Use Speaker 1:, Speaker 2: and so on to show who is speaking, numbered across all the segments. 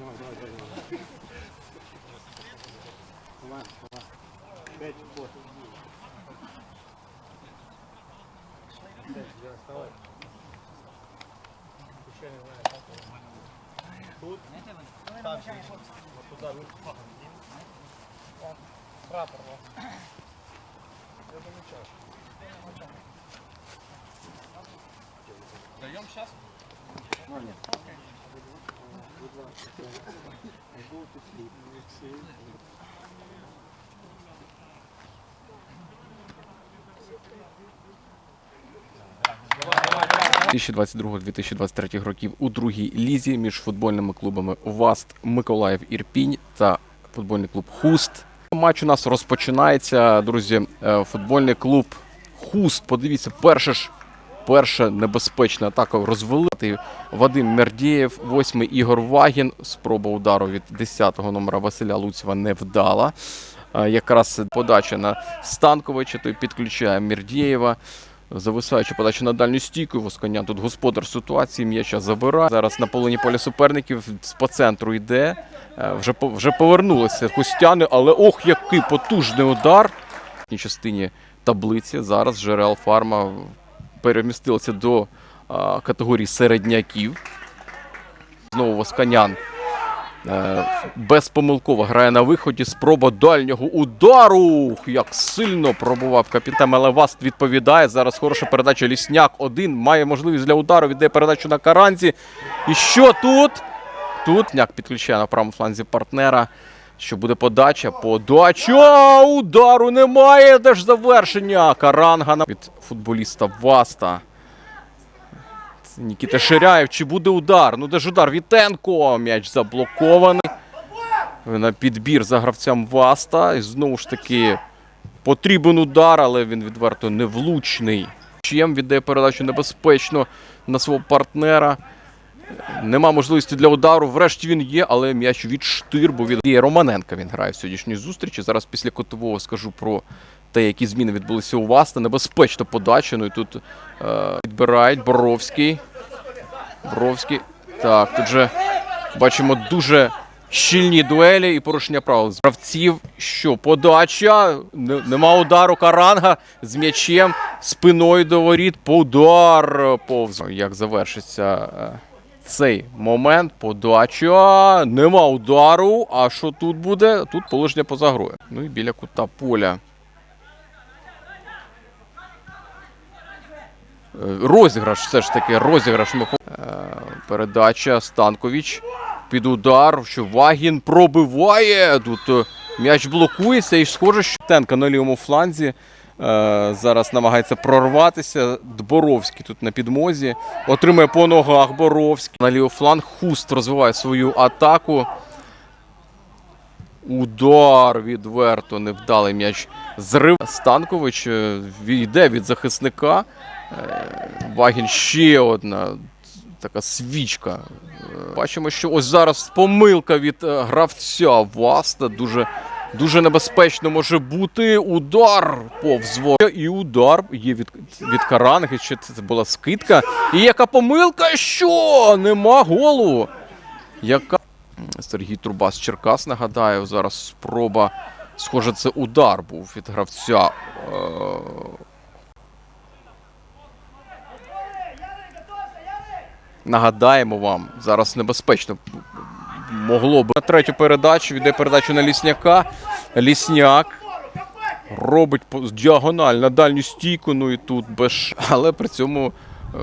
Speaker 1: Давай, давай, давай. Давай, давай. Пять, вот. Пять, я вставай. Еще не знаю, как Тут, там, вот туда руки. Прапор, вот. Я думаю, чашу. Даем сейчас? Ну, нет.
Speaker 2: 2022-2023 років у другій лізі між футбольними клубами ВАСТ Миколаїв Ірпінь та футбольний клуб Хуст. Матч у нас розпочинається, друзі. Е, Футбольний клуб Хуст. Подивіться, перша ж перша небезпечна атака розвели. Вадим Мердєєв, восьмий Ігор Вагін. Спроба удару від 10-го номера Василя Луцева не вдала. Е, Якраз подача на Станковича, той підключає Мердєєва. Зависаючи подача на дальню стійку. Восконян тут господар ситуації. М'яча забирає. Зараз на полоні поля суперників по центру йде. Е, Вже, вже повернулися Костяни, але ох, який потужний удар. В частині таблиці. Зараз Жерел Фарма перемістилася до категорії середняків. Знову Восканян е, безпомилково грає на виході. Спроба дальнього удару. Як сильно пробував капітан, але Васт відповідає. Зараз хороша передача. Лісняк один має можливість для удару. Віддає передачу на Каранзі. І що тут? Тут Няк підключає на правому фланзі партнера. Що буде подача? Подача! Удару немає. Де ж завершення? Каранга від футболіста Васта. Це Нікіта Ширяєв. Чи буде удар? Ну де ж удар? Вітенко. М'яч заблокований. На підбір за гравцям Васта. І знову ж таки потрібен удар, але він відверто невлучний. Чим віддає передачу небезпечно на свого партнера. Нема можливості для удару. Врешті він є, але м'яч від штирбу від Є Романенка. Він грає в сьогоднішній зустрічі. Зараз після котового скажу про те, які зміни відбулися у Васта. Небезпечно подача. Ну і тут е, відбирають Боровський. Боровський. Так, тут же бачимо дуже щільні дуелі і порушення правил. Гравців, що подача, нема удару Каранга з м'ячем, спиною до воріт, удар повз. Як завершиться е, цей момент, подача, нема удару. А що тут буде? Тут положення поза грою. Ну і біля кута поля. Е, Розіграш, все ж таки, розіграш. Е, Передача Станкович під удар, що Вагін пробиває. Тут е, м'яч блокується і схоже, що Тенка на лівому фланзі. Е, Зараз намагається прорватися. Дборовський тут на підмозі. Отримає по ногах Боровський. На лівий фланг Хуст розвиває свою атаку. Удар відверто невдалий м'яч. Зрив Станкович е, йде від захисника. Е, Вагін ще одна така свічка. Бачимо, що ось зараз помилка від гравця Васта. Дуже, дуже небезпечно може бути. Удар повз воротя. І удар є від, від Каранги. Чи це це була скидка? І яка помилка? Що? Нема голу. Яка Сергій Труба з Черкас, нагадаю, зараз спроба. Схоже, це удар був від гравця. Е, Нагадаємо вам, зараз небезпечно могло б на третю передачу, віддає передачу на Лісняка. Лісняк робить діагональ на дальню стійку, ну і тут без. Але при цьому е,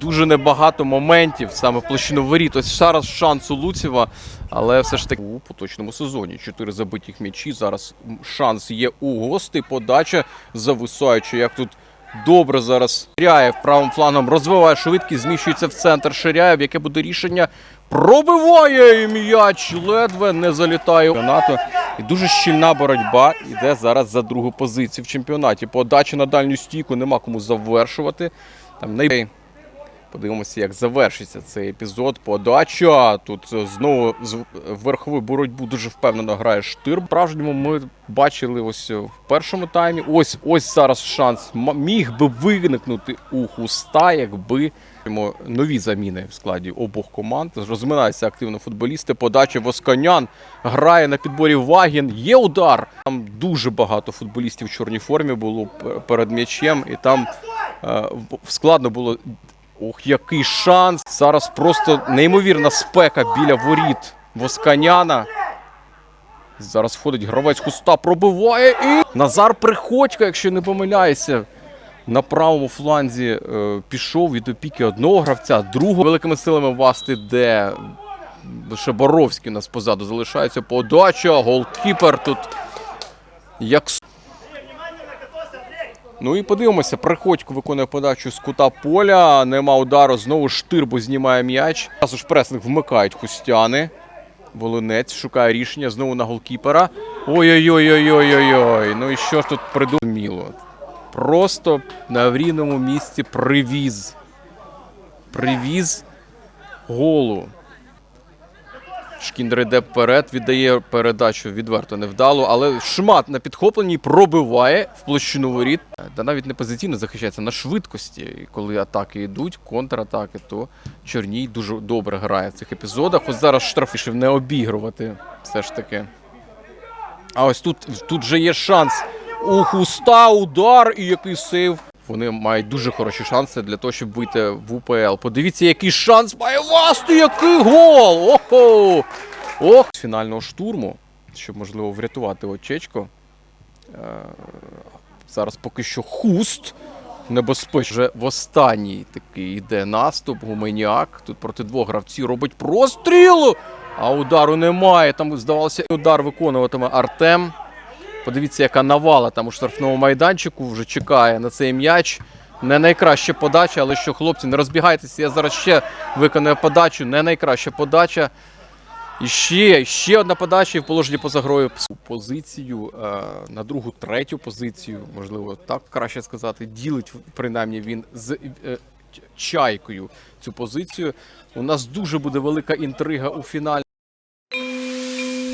Speaker 2: дуже небагато моментів, саме площину воріт. Ось зараз шанс у Луцєва, але все ж таки у поточному сезоні. Чотири забитих м'ячі. Зараз шанс є у гостей. Подача зависаючи, як тут Добре зараз. Ширяєв правим флангом розвиває швидкість, зміщується в центр Ширяєв, яке буде рішення. Пробиває і м'яч, ледве не залітає. НАТО. І дуже щільна боротьба йде зараз за другу позицію в чемпіонаті. Подача на дальню стійку, нема кому завершувати. Там най... Подивимося, як завершиться цей епізод. Подача. Тут е, знову з верхову боротьбу дуже впевнено грає штир. Справжньому ми бачили ось в першому таймі. Ось ось зараз шанс міг би виникнути у хуста, якби нові заміни в складі обох команд. Розминаються активно футболісти. Подача Восканян грає на підборі Вагін. Є удар. Там дуже багато футболістів в чорній формі було перед м'ячем, і там е, складно було Ох, який шанс! Зараз просто неймовірна спека біля воріт Восканяна. Зараз входить гравець куста, пробиває і. Назар Приходько, якщо не помиляюся, на правому фланзі е, пішов від опіки одного гравця, другого великими силами вас іде. Лише Боровський у нас позаду залишається. Подача, голкіпер тут. Як Ну і подивимося, Приходько виконує подачу з кута поля. Нема удару. Знову штирбу знімає м'яч. Зразу ж преслик вмикають хустяни. Волинець шукає рішення знову на голкіпера. Ой-ой-ой-ой-ой-ой. Ну і що ж тут придуміло? Просто на рівному місці привіз. Привіз голу. Шкіндер йде вперед, віддає передачу відверто невдало, але шмат на підхопленні пробиває в площину воріт. Та навіть не позиційно захищається на швидкості. І коли атаки йдуть, контратаки, то Чорній дуже добре грає в цих епізодах. Ось зараз штраф вирішив не обігрувати. Все ж таки. А ось тут, тут же є шанс. У хуста удар і який сейв. Вони мають дуже хороші шанси для того, щоб вийти в УПЛ. Подивіться, який шанс має Васту, який гол! Охо! Ох! З фінального штурму, щоб можливо врятувати очечко. Е, зараз поки що хуст. Небезпечно. Вже в останній такий йде наступ. Гуменяк. Тут проти двох гравців робить простріл. А удару немає. Там здавалося, удар виконуватиме Артем. Подивіться, яка навала там у штрафному майданчику вже чекає на цей м'яч. Не найкраща подача, але що, хлопці, не розбігайтеся. Я зараз ще виконую подачу. Не найкраща подача. І ще, ще одна подача і в положенні поза грою. Позицію е, на другу, третю позицію, можливо, так краще сказати, ділить принаймні він з е, чайкою цю позицію. У нас дуже буде велика інтрига у фіналі.